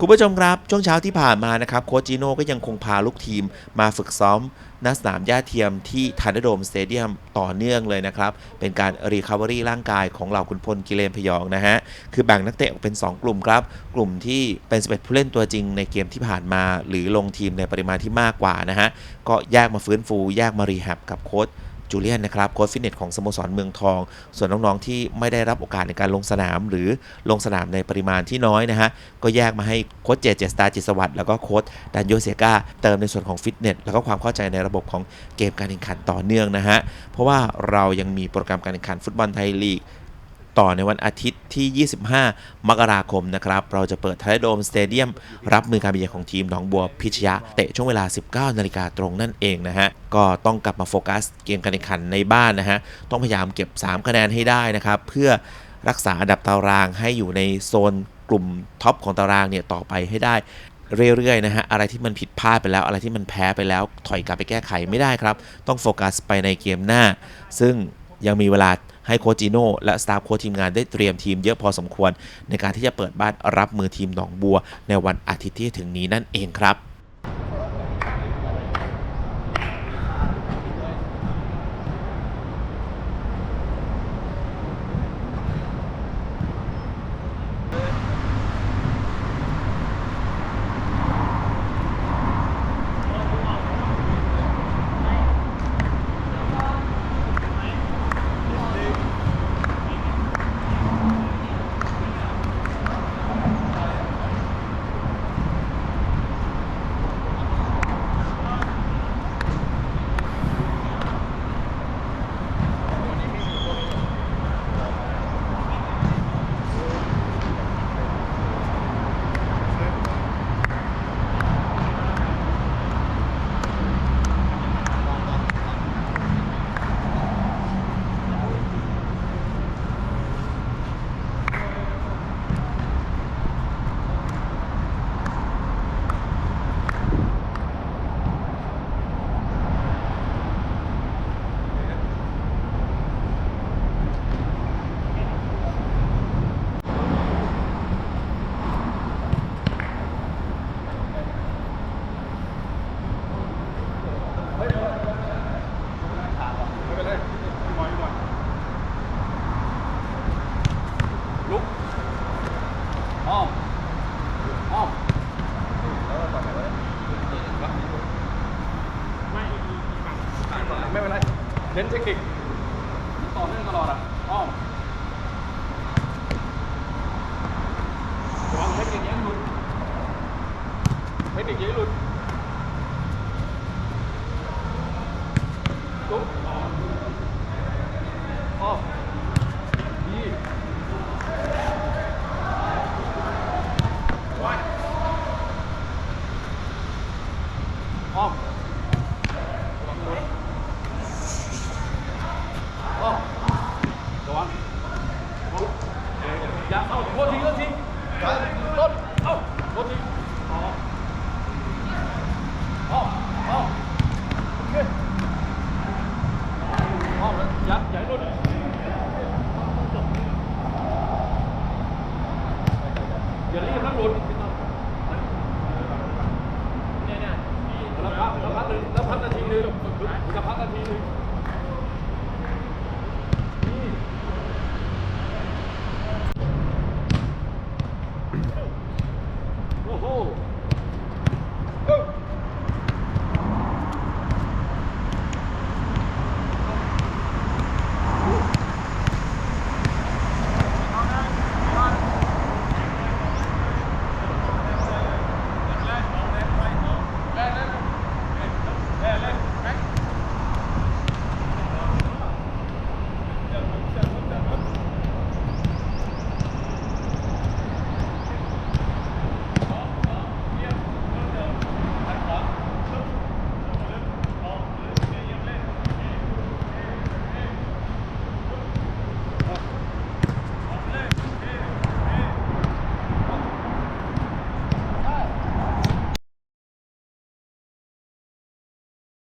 คุณผู้ชมครับช่วงเช้าที่ผ่านมานะครับโคชจิโน่ก็ยังคงพาลูกทีมมาฝึกซ้อมณสนามหญ้าเทียมที่ทันเดโดมสเตเดียมต่อเนื่องเลยนะครับ เป็นการรีคา v ว r รี่ร่างกายของเหล่าคุณพลกิเลนพยองนะฮะ คือแบ่งนักเตะออกเป็น 2 กลุ่มครับ กลุ่มที่เป็น 11 ผู้เล่นตัวจริงในเกมที่ผ่านมา หรือลงทีมในปริมาณที่มากกว่านะฮะ ก็แยกมาฟื้นฟู แยกมารีแฮบกับโค้ช จูเลียนนะครับโค้ชฟิตเนสของสโมสรเมืองทอง ส่วนน้องๆที่ไม่ได้รับโอกาสในการลงสนาม หรือลงสนามในปริมาณที่น้อยนะฮะก็แยกมาให้โค้ชเจเจสตาจิตสวัสดิ์แล้วก็โค้ชดันโยเซกาเติมในส่วนของฟิตเนสแล้วก็ความเข้าใจในระบบของเกมการแข่งขันต่อเนื่องนะฮะเพราะว่าเรายังมีโปรแกรมการแข่งขันฟุตบอลไทยลีก ต่อในวันอาทิตย์ที่ 25 มกราคมนะครับ เราจะเปิดไทยโดมสเตเดียมรับมือการเยือนของทีมหนองบัวพิชยะ เตะช่วงเวลา 19 นาฬิกาตรงนั่นเองนะฮะ ก็ต้องกลับมาโฟกัสเกมการแข่งขันในบ้านนะฮะ ต้องพยายามเก็บ 3 คะแนนให้ได้นะครับ เพื่อรักษาอันดับตารางให้อยู่ในโซนกลุ่มท็อปของตารางเนี่ยต่อไปให้ได้เรื่อยๆนะฮะอะไรที่มันผิดพลาดไปแล้ว อะไรที่มันแพ้ไปแล้ว ถอยกลับไปแก้ไขไม่ได้ครับ ต้องโฟกัสไปในเกมหน้า ซึ่งยังมีเวลา ให้โคจิโน่และสตาฟโค้ชทีมงานได้เตรียมทีมเยอะพอสมควร ในการที่จะเปิดบ้านรับมือทีมหนองบัวในวันอาทิตย์ที่ถึงนี้นั่นเองครับ ลุกอ้อมอ้อม ไม่เป็นไรเน้นเทคนิคต่อเนื่องตลอดอะอ้อมวังเทคนิคอยังหลุดเทคนิคอยังหลุดลุกอ้อมดีอ้อม vô chính vô chính cái tốt không vô chính không không ok không dạ giải luôn giờ lấy em lắm luôn nè nè nó bắt nó bắt nó bắt nó chi đi nó bắt nó chi đi